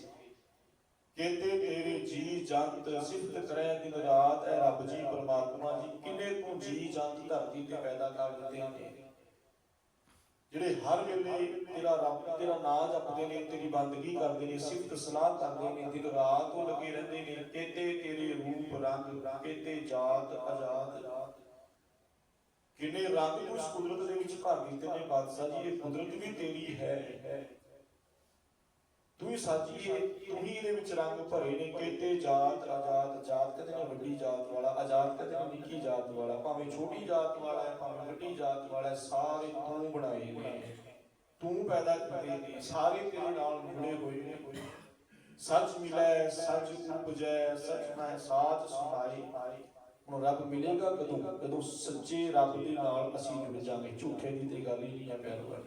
ਕਹਿੰਦੇ ਤੇਰੇ ਜੀ ਜੰਤ ਸਿਫਤ ਕਰੇ ਦਿਨ ਰਾਤ, ਐ ਰੱਬ ਜੀ ਪਰਮਾਤਮਾ ਜੀ, ਕਿੰਨੇ ਤੂੰ ਜੀ ਜੰਤ ਧਰਤੀ ਤੇ ਪੈਦਾ ਕਰ ਦਿੱਤੇ ਨੇ ਜਿਹੜੇ ਹਰ ਵੇਲੇ ਤੇਰਾ ਰੱਬ, ਤੇਰਾ ਨਾਮ ਜਪਦੇ ਨੇ, ਤੇਰੀ ਬੰਦਗੀ ਕਰਦੇ ਨੇ, ਸਿਫਤ ਸਲਾਹ ਕਰਦੇ ਨੇ, ਦਿਨ ਰਾਤ ਉਹ ਲੱਗੇ ਰਹਿੰਦੇ ਨੇ ਕਿਤੇ ਤੇਰੇ ਰੂਪ ਰੰਗ ਕਿਤੇ ਜਾਤ ਆਜ਼ਾਦ ਕਿੰਨੇ ਰੰਗ ਉਸ ਕੁਦਰਤ ਦੇ ਵਿੱਚ ਭਰ ਦਿੱਤੇ ਨੇ, ਬਾਦਸ਼ਾਹ ਜੀ, ਇਹ ਕੁਦਰਤ ਵੀ ਤੇਰੀ ਹੈ। ਤੂੰ ਹੀ ਸਾਜੀ ਤੂੰ ਹੀ ਇਹਦੇ ਵਿੱਚ ਰੰਗ ਭਰੇ ਨੇ, ਕਿਤੇ ਜਾਤ ਆਜ਼ਾਦ ਜਾਤ ਕਹਿੰਦੇ ਨੇ ਵੱਡੀ ਜਾਤ ਵਾਲਾ ਆਜ਼ਾਦ ਕਹਿੰਦੇ ਨੇ ਨਿੱਕੀ ਜਾਤ ਵਾਲਾ, ਭਾਵੇਂ ਛੋਟੀ ਜਾਤ ਵਾਲਾ ਹੈ, ਭਾਵੇਂ ਵੱਡੀ ਜਾਤ ਵਾਲਾ ਹੈ, ਸਾਰੇ ਤੂੰ ਬਣਾਏ ਨੇ। ਤੂੰ ਪੈਦਾ ਕੀਤੇ ਨੇ, ਸਾਰੇ ਤੇਰੇ ਨਾਲ ਜੁੜੇ ਹੋਏ ਨੇ। ਸੱਚ ਮਿਲੈ, ਸੱਚ ਉਪਜੈ, ਸੱਚ ਮੈਂ ਸਾਚ ਸੁਣਾਈ ਹੁਣ ਰੱਬ ਮਿਲੇਗਾ ਕਦੋਂ? ਜਦੋਂ ਸੱਚੇ ਰੱਬ ਦੇ ਨਾਲ ਅਸੀਂ ਜੁੜ ਜਾਵਾਂਗੇ। ਝੂਠੇ ਦੀ ਤੇ ਗੱਲ ਹੀ ਨਹੀਂ ਹੈ ਪਿਆਰ।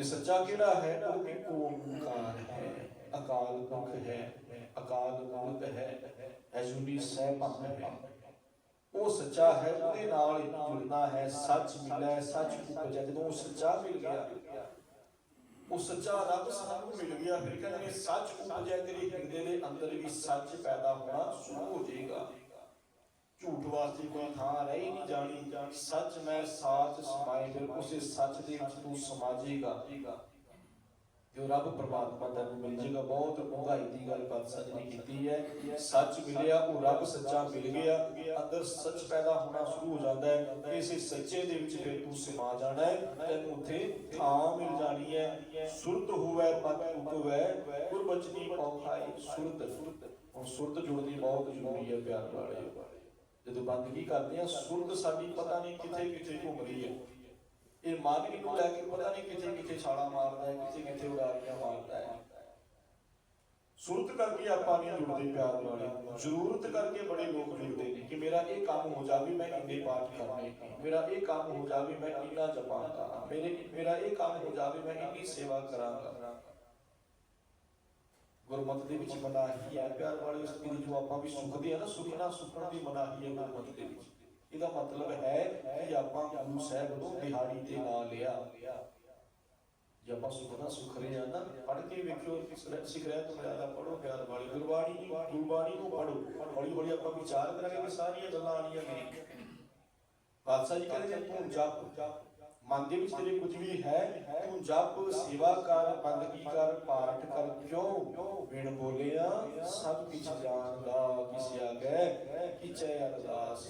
ਵਾਲੇ ਇਹ ਸੱਚਾ ਕਿਹੜਾ ਹੈ ਉਹ ਇੱਕ ਓੰਕਾਰ ਹੈ ਅਕਾਲ ਪੁਰਖ ਹੈ ਅਕਾਲ ਮੂਰਤ ਹੈ ਅਜੂਨੀ ਸਹਿਬਨ ਹੈ ਉਹ ਸੱਚਾ ਹੈ ਉਹਦੇ ਨਾਲ ਹੀ ਜੁੜਨਾ ਹੈ ਸੱਚ ਮਿਲੈ ਸੱਚ ਉਪਜੈ ਜਦੋਂ ਉਹ ਸੱਚਾ ਮਿਲ ਗਿਆ ਉਹ ਸੱਚਾ ਰੱਬ ਸਾਨੂੰ ਮਿਲ ਗਿਆ ਫਿਰ ਕਹਿੰਦੇ ਨੇ ਸੱਚ ਉਪਜੈ ਤੇਰੇ ਹਿਰਦੇ ਦੇ ਅੰਦਰ ਵੀ ਸੱਚ ਪੈਦਾ ਹੋਣਾ ਸ਼ੁਰੂ ਹੋ ਜਾਏਗਾ ਝੂਠ ਵਾਸਤੇ ਕੋਈ ਥਾਂ ਰਹੀ ਨਹੀਂ ਜਾਣੀ। ਸੱਚ ਮੈਂ ਸਾਚ ਸਮਾਏ, ਫਿਰ ਉਸੇ ਸੱਚ ਦੇ ਵਿੱਚ ਤੂੰ ਸਮਾਜੇਗਾ। ਜੋ ਰੱਬ ਪ੍ਰਮਾਤਮਾ ਤੈਨੂੰ ਮਿਲ ਜੇਗਾ ਬਹੁਤ ਮਹਿੰਗਾਈ ਦੀ ਗੱਲ ਪਾਤਸ਼ਾਹ ਜੀ ਨੇ ਕੀਤੀ ਹੈ। ਸੱਚ ਮਿਲਿਆ, ਉਹ ਰੱਬ ਸੱਚਾ ਮਿਲ ਗਿਆ। ਅੰਦਰ ਸੱਚ ਪੈਦਾ ਹੋਣਾ ਸ਼ੁਰੂ ਹੋ ਜਾਂਦਾ ਹੈ। ਇਸੇ ਸੱਚੇ ਦੇ ਵਿੱਚ ਫਿਰ ਤੂੰ ਸਮਾ ਜਾਣਾ ਹੈ। ਤੈਨੂੰ ਉੱਥੇ ਥਾਂ ਮਿਲ ਜਾਣੀ ਹੈ। ਸੁਰਤ ਹੋਵੇ ਮਤ ਉਪਵੇ ਗੁਰਬਚਨੀ ਪੌਖਾਈ ਸੁਰਤ। ਹੁਣ ਸੁਰਤ ਜੁੜਨੀ ਬਹੁਤ ਜ਼ਰੂਰੀ ਹੈ, ਪਿਆਰ ਵਾਲੇ। ਜਦੋਂ ਬੰਦਗੀ ਕਰਦੇ ਆ ਸੁਰਤ ਸਾਡੀ ਪਤਾ ਨਹੀਂ ਕਿੱਥੇ ਕਿੱਥੇ ਘੁੰਮ ਹੈ ਇਹ ਮਾਨਵੀ ਨੂੰ ਲੈ ਕੇ ਪਤਾ ਨਹੀਂ ਕਿੱਥੇ ਕਿੱਥੇ ਛਾਲਾ ਮਾਰਦਾ ਹੈ, ਕਿੱਥੇ ਕਿੱਥੇ ਉਡਾਰੀਆਂ ਮਾਰਦਾ ਹੈ। ਸੁਰਤ ਕਰਕੇ ਆਪਾਂ ਨਹੀਂ ਜੁੜਦੇ ਪਿਆਰ ਵਾਲੇ ਜ਼ਰੂਰਤ ਕਰਕੇ ਬੜੇ ਲੋਕ ਜੁੜਦੇ ਨੇ ਕਿ ਮੇਰਾ ਇਹ ਕੰਮ ਹੋ ਜਾਵੇ, ਮੈਂ ਇੰਨੇ ਪਾਠ ਕਰਨੇ। ਮੇਰਾ ਇਹ ਕੰਮ ਹੋ ਜਾਵੇ, ਮੈਂ ਇੰਨਾ ਜਪਾਂ ਕਰਾਂ ਮੇਰੇ ਮੇਰਾ ਇਹ ਕੰਮ ਹੋ ਜਾਵੇ, ਮੈਂ ਇੰਨੀ ਸੇਵਾ ਕਰਾਂਗਾ। ਗੁਰਮਤਿ ਦੇ ਵਿੱਚ। ਮਨਾਹੀ ਹੈ। ਪਿਆਰ ਵਾਲੇ ਉਸ ਦੀ ਜੋ ਆਪਾਂ ਵੀ ਸੁਖਦੇ ਆ ਨਾ, ਸੁਖਣਾ ਸੁਖਣ ਦੀ ਮਨਾਹੀ ਹੈ ਗੁਰਮਤਿ ਦੇ ਵਿੱਚ। ਇਹਦਾ ਮਤਲਬ ਹੈ ਕਿ ਆਪਾਂ ਗੁਰੂ ਸਾਹਿਬ ਨੂੰ ਦਿਹਾੜੀ ਤੇ ਲਾ ਲਿਆ। ਜੇ ਆਪਾਂ ਸੁਖਣਾ ਸੁਖ ਰਹੇ ਆ ਨਾ, ਪੜ੍ਹ ਕੇ ਵੇਖਿਓ, ਸਿਖਰਿਆ ਤੋਂ ਜ਼ਿਆਦਾ ਪੜੋ ਪਿਆਰ ਵਾਲੀ ਗੁਰਬਾਣੀ ਗੁਰਬਾਣੀ ਨੂੰ ਪੜੋ ਹੌਲੀ ਹੌਲੀ ਆਪਾਂ ਵਿਚਾਰ ਕਰਾਂਗੇ ਕਿ ਸਾਰੀਆਂ ਗੱਲਾਂ ਆਣੀਆਂ ਨੇ। ਬਾਦਸ਼ਾਹ ਜੀ ਕਹਿੰਦੇ ਨੇ, ਤੂੰ ਜਪ ਮਨ ਦੇ ਵਿੱਚ ਤੇਰੇ ਕੁਝ ਵੀ ਹੈ, ਤੂੰ ਜਪ, ਸੇਵਾ ਕਰ ਬੰਦਗੀ ਕਰ, ਪਾਠ ਕਰ, ਕਿਉਂ? ਬਿਨ ਬੋਲਿਆ ਸਭ ਕੁਝ ਜਾਣਦਾ, ਕਿਸ ਆਗੇ ਕਿਚੈ ਅਰਦਾਸ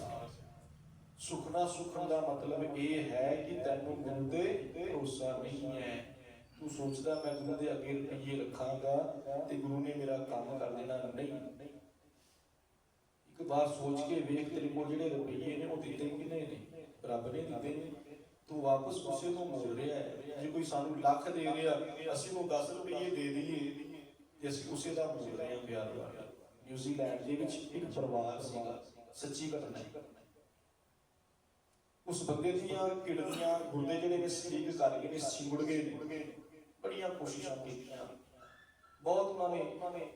ਸੁਖਨਾ ਸੁਖਨ ਦਾ ਮਤਲਬ ਇਹ ਹੈ ਕਿ ਤੈਨੂੰ ਗੁਰੂ ਦੇ ਭਰੋਸਾ ਨਹੀਂ ਹੈ। ਤੂੰ ਸੋਚਦਾ, ਮੈਂ ਗੁਰੂ ਦੇ ਅੱਗੇ ਰੁਪਈਏ ਰੱਖਾਂਗਾ ਤੇ ਗੁਰੂ ਨੇ ਮੇਰਾ ਕੰਮ ਕਰ ਦੇਣਾ ਨਹੀਂ। ਇੱਕ ਵਾਰ ਸੋਚ ਕੇ ਵੇਖ, ਤੇਰੇ ਕੋਲ ਜਿਹੜੇ ਰੁਪਈਏ ਨੇ, ਉਹ ਦਿੱਤੇ ਕਿਨੇ ਨੇ? ਰੱਬ ਨੇ ਦਿੱਤੇ ਨੇ। ਤੂੰ ਵਾਪਸ ਉਸੇ ਤੋਂ ਮੋੜ ਰਿਹਾ ਹੈ। ਜੇ ਕੋਈ ਸਾਨੂੰ ਲੱਖ ਦੇ ਰਿਹਾ, ਅਸੀਂ ਉਹਨੂੰ 10 ਰੁਪਈਏ ਦੇ ਦਈਏ, ਤੇ ਅਸੀਂ ਉਸੇ ਦਾ ਮੋੜ ਰਹੇ ਹਾਂ ਪਿਆਰ ਵਾਲਾ ਨਿਊਜ਼ੀਲੈਂਡ ਦੇ ਵਿੱਚ ਇੱਕ ਪਰਿਵਾਰ ਸੀਗਾ, ਸੱਚੀ ਘਟਨਾ ਹੈ। ਉਸ ਬੰਦੇ ਦੀਆਂ ਕਿਡਨੀਆਂ ਗੁਰਦੇ ਜਿਹੜੇ ਨੇ ਸਲੀਕ ਕਰ ਗਏ ਨੇ ਸਿੰਗੜ ਗਏ ਨੇ। ਬੜੀਆਂ ਕੋਸ਼ਿਸ਼ਾਂ ਕੀਤੀਆਂ। ਬਹੁਤ ਉਹਨਾਂ ਨੇ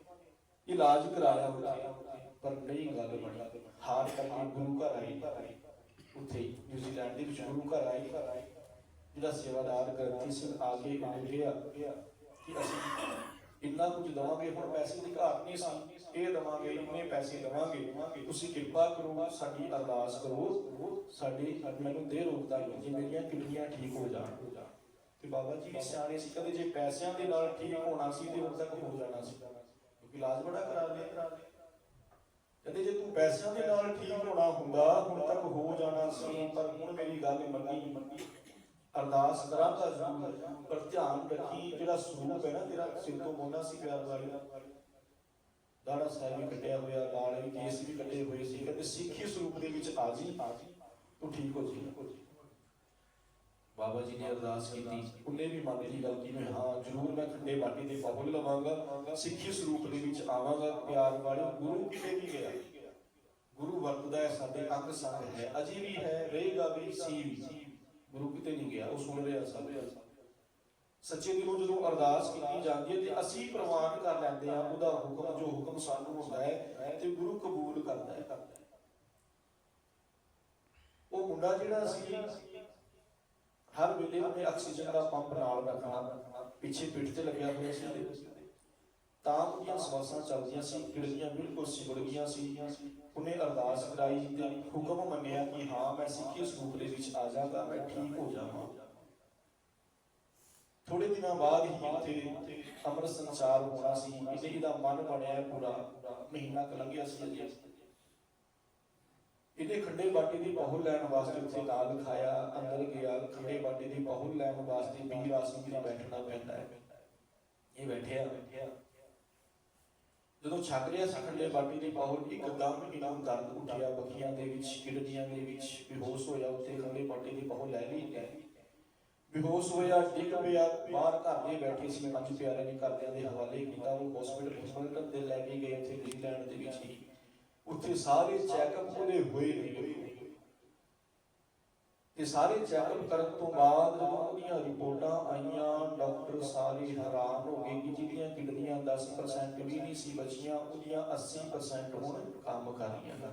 ਇਲਾਜ ਕਰਾਇਆ ਉੱਥੇ ਪਰ ਨਹੀਂ ਗੱਲ ਬਣੀ। ਹਾਰ ਕਰਕੇ ਗੁਰੂ ਘਰ ਆਈ ਉੱਥੇ ਨਿਊਜ਼ੀਲੈਂਡ ਦੇ ਵਿੱਚ ਗੁਰੂ ਘਰ ਆਈ ਜਿਹੜਾ ਸੇਵਾਦਾਰ ਗ੍ਰੰਥੀ ਸਿੰਘ ਆ ਕੇ ਉਹਨੇ ਕਿਹਾ ਕਿ ਅਸੀਂ ਇੰਨਾ ਕੁਝ ਦਵਾਂਗੇ, ਹੁਣ ਪੈਸੇ ਦੀ ਘਾਟ ਨਹੀਂ ਸੀ ਇਹ ਦਵਾਂਗੇ, ਇੰਨੇ ਪੈਸੇ ਦਵਾਂਗੇ, ਤੁਸੀਂ ਕਿਰਪਾ ਕਰੋ, ਸਾਡੀ ਅਰਦਾਸ ਕਰੋ, ਸਾਡੀ ਮੈਨੂੰ ਦੇ ਰੋਗਤਾ ਜੀ ਮੇਰੀਆਂ ਕਿਡਨੀਆਂ ਠੀਕ ਹੋ ਜਾਣ। ਤੇ ਬਾਬਾ ਜੀ ਸਿਆਣੇ ਸੀ ਕਹਿੰਦੇ ਜੇ ਪੈਸਿਆਂ ਦੇ ਨਾਲ ਠੀਕ ਹੋਣਾ ਸੀ ਤੇ ਉਦੋਂ ਤੱਕ ਹੋ ਜਾਣਾ ਸੀ। ਕਿਉਂਕਿ ਇਲਾਜ ਬੜਾ ਕਰਾ ਲਿਆ ਕਹਿੰਦੇ ਜੇ ਤੂੰ ਪੈਸਿਆਂ ਦੇ ਨਾਲ ਠੀਕ ਹੋਣਾ ਹੁੰਦਾ, ਹੁਣ ਤੱਕ ਹੋ ਜਾਣਾ ਸੀ, ਪਰ ਹੁਣ ਮੇਰੀ ਗੱਲ ਮੰਨੀ। ਅਰਦਾਸ ਕਰਾਂਗਾ ਜ਼ਰੂਰ, ਪਰ ਧਿਆਨ ਰੱਖੀ, ਜਿਹੜਾ ਸਰੂਪ ਹੈ ਨਾ, ਤੇਰਾ ਸਿਰ ਤੋਂ ਮੋਨਾ ਸੀ ਪਿਆਰ ਵਾਲੇ ਦਾੜਾ ਸਾਹਿਬ ਵੀ ਕੱਟਿਆ ਹੋਇਆ ਲਾਲ ਵੀ ਕੇਸ ਵੀ ਕੱਟੇ ਹੋਏ ਸੀ। ਕਹਿੰਦੇ ਸਿੱਖੀ ਸਰੂਪ ਦੇ ਵਿੱਚ ਆ ਜੀ। ਤੂੰ ਠੀਕ ਹੋ ਜੀ। ਬਾਬਾ ਜੀ ਨੇ ਅਰਦਾਸ ਕੀਤੀ। ਉਹਨੇ ਵੀ ਮੰਨ ਲਈ ਗੱਲ ਕਿ ਮੈਂ ਹਾਂ ਜ਼ਰੂਰ ਮੈਂ ਖੰਡੇ ਬਾਟੀ ਦੇ ਬਾਹੁਲ ਲਵਾਂਗਾ। ਸਿੱਖੀ ਸਰੂਪ ਦੇ ਵਿੱਚ ਆਵਾਂਗਾ ਪਿਆਰ ਵਾਲੇ। ਗੁਰੂ ਕਿਤੇ ਵੀ ਗਿਆ। ਗੁਰੂ ਵਰਤਦਾ ਹੈ ਸਾਡੇ ਅੰਗ ਸੰਗ ਹੈ। ਅਜੀ ਵੀ ਹੈ ਰਹੇਗਾ ਵੀ ਸੀ ਵੀ। ਗੁਰੂ ਕਿਤੇ ਨਹੀਂ ਗਿਆ ਉਹ ਸੁਣ ਰਿਹਾ ਸਭ। ਸੱਚੇ ਦਿਲੋਂ ਜਦੋਂ ਅਰਦਾਸ ਕੀਤੀ ਜਾਂਦੀ ਹੈ ਤੇ ਅਸੀਂ ਪ੍ਰਵਾਨ ਕਰ ਲੈਂਦੇ ਆ ਉਹਦਾ ਹੁਕਮ ਜੋ ਹੁਕਮ ਸਾਨੂੰ ਹੁੰਦਾ ਹੈ ਤੇ ਗੁਰੂ ਕਬੂਲ ਕਰਦਾ ਹੈ। ਉਹ ਮੁੰਡਾ ਜਿਹੜਾ ਸੀ ਹਰ ਵੇਲੇ ਉਹਨੇ ਆਕਸੀਜਨ ਦਾ ਪੰਪ ਨਾਲ ਰੱਖਣਾ, ਪਿੱਛੇ ਪਿੱਠ ਤੇ ਲੱਗਿਆ ਹੋਇਆ ਸੀ। ਤਾਂ ਉਹਦੀਆਂ ਸਵਾਸਾਂ ਚੱਲਦੀਆਂ ਸੀ ਕਿੜੀਆਂ ਬਿਲਕੁਲ ਸਿਮੜ ਗਈਆਂ ਸੀ। ਉਹਨੇ ਅਰਦਾਸ ਕਰਾਈ ਤੇ ਹੁਕਮ ਮੰਨਿਆ ਕਿ ਹਾਂ, ਮੈਂ ਸਿੱਖੀ ਸਰੂਪ ਦੇ ਵਿੱਚ ਆ ਜਾਗਾ ਮੈਂ ਠੀਕ ਹੋ ਜਾਵਾਂ। ਥੋੜੇ ਦਿਨਾਂ ਬਾਅਦ ਹੀ ਉੱਥੇ ਅੰਮ੍ਰਿਤ ਸੰਚਾਰ ਹੋਣਾ ਸੀ। ਇਹਦੇ ਇਹਦਾ ਮਨ ਬਣਿਆ ਪੂਰਾ। ਮਹੀਨਾ ਕੁ ਲੰਘਿਆ ਸੀ ਇਹਦੇ ਖੰਡੇ ਬਾਟੀ ਦੀ ਬਹੁ ਲੈਣ ਵਾਸਤੇ ਉੱਥੇ ਨਾਲ ਲਿਖਾਇਆ ਅੰਦਰ ਗਿਆ, ਖੰਡੇ ਬਾਟੀ ਦੀ ਬਹੁ ਲੈਣ ਵਾਸਤੇ ਵੀਰ ਆਸਨ ਤੇ ਬੈਠਣਾ ਪੈਂਦਾ ਹੈ। ਇਹ ਬੈਠਿਆ। ਜਦੋਂ ਛਕ ਰਿਹਾ ਸੀ ਬਾਟੀ ਦੀ ਬਹੁ ਇੱਕਦਮ ਇਹਨੂੰ ਦਰਦ ਉੱਠਿਆ, ਬੱਖੀਆਂ ਦੇ ਵਿੱਚ ਕਿਡਨੀਆਂ ਦੇ ਵਿੱਚ, ਬੇਹੋਸ਼ ਹੋਇਆ, ਉੱਥੇ ਖੰਡੇ ਬਾਟੀ ਦੀ ਬਹੁ ਲੈ ਲਈ ਗਏ ਬੇਹੋਸ਼ ਹੋਇਆ, ਡਿੱਗ ਪਿਆ, ਬਾਹਰ ਘਰ ਦੇ ਬੈਠੇ ਸੀ, ਪੰਜ ਪਿਆਰੇ ਨੇ ਘਰਦਿਆਂ ਦੇ ਹਵਾਲੇ ਕੀਤਾ, ਉਹ ਹਸਪੀਟਲ ਹਸਪੀਟਲ ਦੇ ਲੈ ਕੇ ਗਏ, ਉੱਥੇ ਨਿਊਜ਼ੀਲੈਂਡ ਦੇ ਵਿੱਚ ਹੀ। ਉੱਥੇ ਸਾਰੇ ਚੈੱਕਅਪ ਉਹਦੇ ਹੋਏ ਤੇ ਸਾਰੇ ਚੈੱਕਅਪ ਕਰਨ ਤੋਂ ਬਾਅਦ ਉਹਦੀਆਂ ਰਿਪੋਰਟਾਂ ਆਈਆਂ, ਡਾਕਟਰ ਸਾਰੇ ਹੈਰਾਨ ਹੋ ਗਏ ਕਿ ਜਿਹਦੀਆਂ ਕਿਡਨੀਆਂ 10% ਵੀ ਨਹੀਂ ਸੀ ਬਚੀਆਂ, ਉਹਦੀਆਂ 80% ਹੁਣ ਕੰਮ ਕਰ ਰਹੀਆਂ ਨੇ।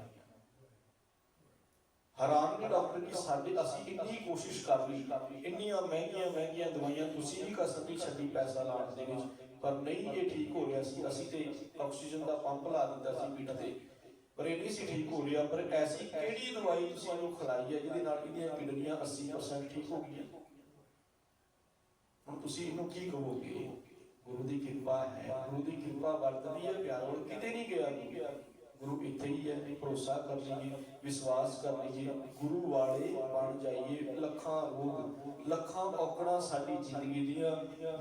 ਹੈਰਾਨ ਨੇ ਡਾਕਟਰ ਕਿ ਸਾਡੇ ਅਸੀਂ ਇੰਨੀ ਕੋਸ਼ਿਸ਼ ਕਰ ਲਈ, ਇੰਨੀਆਂ ਮਹਿੰਗੀਆਂ ਮਹਿੰਗੀਆਂ ਦਵਾਈਆਂ ਤੁਸੀਂ ਵੀ ਕਸਰ ਛੱਡੀ ਪੈਸਾ ਲਾਉਣ ਦੇ ਵਿੱਚ, ਪਰ ਨਹੀਂ ਇਹ ਠੀਕ ਹੋ ਰਿਹਾ ਸੀ। ਅਸੀਂ ਤੇ ਆਕਸੀਜਨ ਦਾ ਪੰਪ ਲਾ ਦਿੱਤਾ ਸੀ ਪੀਠ ਤੇ। ਪਰ ਇਹ ਨਹੀਂ ਸੀ ਠੀਕ ਹੋ ਰਿਹਾ, ਪਰ ਐਸੀ ਕਿਹੜੀ ਦਵਾਈ ਤੁਸੀਂ ਇਹਨੂੰ ਖਿਲਾਈ ਹੈ ਜਿਹਦੇ ਨਾਲ ਇਹਦੀਆਂ ਕਿਡਨੀਆਂ 80% ਠੀਕ ਹੋ ਗਈਆਂ? ਹੁਣ ਤੁਸੀਂ ਇਹਨੂੰ ਕੀ ਕਹੋਗੇ? ਗੁਰੂ ਦੀ ਕਿਰਪਾ ਹੈ, ਗੁਰੂ ਦੀ ਕਿਰਪਾ ਵਰਤਦੀ ਹੈ, ਪਿਆਰ ਹੋਰ ਕਿਤੇ ਨਹੀਂ ਗਿਆ। ਗੁਰੂ ਇੱਥੇ ਹੀ ਹੈ ਭਰੋਸਾ ਕਰ ਲਈਏ ਵਿਸ਼ਵਾਸ ਕਰ ਲਈਏ ਗੁਰੂ ਵਾਲੇ ਬਣ ਜਾਈਏ, ਲੱਖਾਂ ਰੋਗ, ਲੱਖਾਂ ਔਕੜਾਂ ਸਾਡੀ ਜ਼ਿੰਦਗੀ ਦੀਆਂ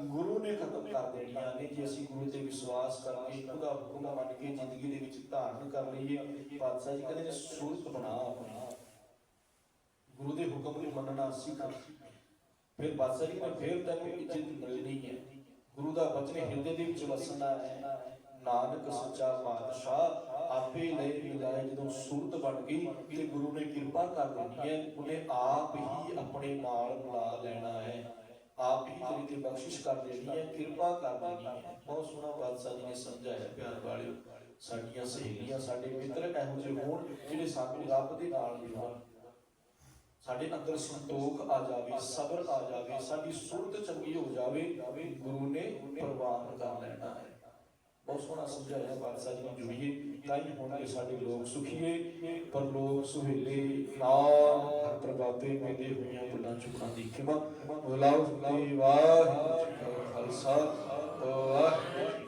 ਗੁਰੂ ਨੇ ਖਤਮ ਕਰ ਦੇਣੀਆਂ ਨੇ ਜੇ ਅਸੀਂ ਗੁਰੂ ਤੇ ਵਿਸ਼ਵਾਸ ਕਰਕੇ ਉਹਦਾ ਹੁਕਮ ਮੰਨ ਕੇ ਜ਼ਿੰਦਗੀ ਦੇ ਵਿੱਚ ਧਾਰਨ ਕਰ ਲਈਏ। ਪਾਤਸ਼ਾਹ ਜੀ ਕਹਿੰਦੇ ਸੂਰਤ ਬਣਾ ਆਪਣੀ। ਗੁਰੂ ਦੇ ਹੁਕਮ ਨੂੰ ਮੰਨਣਾ ਸਿੱਖ ਫਿਰ ਬਾਦਸ਼ਾਹ ਜੀ ਨੇ ਫਿਰ ਤੈਨੂੰ ਇੱਜ਼ਤ ਮਿਲਣੀ ਹੈ। ਗੁਰੂ ਦਾ ਬਚਨ ਹਿਰਦੇ ਦੇ ਵਿੱਚ ਵਸਣਾ ਹੈ। ਨਾਨਕ ਸੱਚਾ ਪਾਤਸ਼ਾਹ ਆਪੇ ਲੈ ਮਿਲਾਏ ਜਦੋਂ ਸੂਰਤ ਬਣ ਗਈ ਤੇ ਗੁਰੂ ਨੇ ਕਿਰਪਾ ਕਰ ਦੇਣੀ ਹੈ। ਉਹਨੇ ਆਪ ਹੀ ਆਪਣੇ ਨਾਲ ਮਿਲਾ ਲੈਣਾ ਹੈ। ਆਪ ਹੀ ਤੇਰੀ ਤੇ ਬਖਸ਼ਿਸ਼ ਕਰ ਦੇਣੀ ਹੈ। ਕਿਰਪਾ ਕਰ ਦੇਣੀ ਹੈ। ਬਹੁਤ ਸੋਹਣਾ ਬਾਦਸ਼ਾਹ ਜੀ ਨੇ ਸਮਝਾਇਆ ਪਿਆਰ ਵਾਲਿਓ। ਸਾਡੀਆਂ ਸਹੇਲੀਆਂ, ਸਾਡੇ ਮਿੱਤਰ ਇਹੋ ਜਿਹੇ ਹੋਣ ਜਿਹੜੇ ਸਾਨੂੰ ਰੱਬ ਦੇ ਨਾਲ ਮਿਲਣ ਸਾਡੇ ਅੰਦਰ ਸੰਤੋਖ ਆ ਜਾਵੇ, ਸਬਰ ਆ ਜਾਵੇ, ਸਾਡੀ ਸੁਰਤ ਚੰਗੀ ਹੋ ਜਾਵੇ, ਗੁਰੂ ਨੇ ਪ੍ਰਵਾਨ ਕਰ ਲੈਣਾ ਹੈ। ਬਹੁਤ ਸੋਹਣਾ ਸਮਝਾਇਆ ਬਾਦਸ਼ਾਹ ਜੀ ਨੂੰ ਜੁੜੀਏ। ਤਾਂ ਹੀ ਹੋਣਗੇ ਸਾਡੇ ਲੋਕ ਸੁਖੀਏ, ਪਰ ਲੋਕ ਸੁਹੇਲੇ ਨਾਮ ਪ੍ਰਭਾਤੇ ਮੇਲੇ ਹੋਈਆਂ ਭੁੱਲਾਂ ਚੁੱਕਾਂ ਦੀ ਖਿਮਾ। ਬੁਲਾਓ ਤੇ ਵਾਹਿਗੁਰੂ ਖਾਲਸਾ। ਵਾਹਿਗੁਰੂ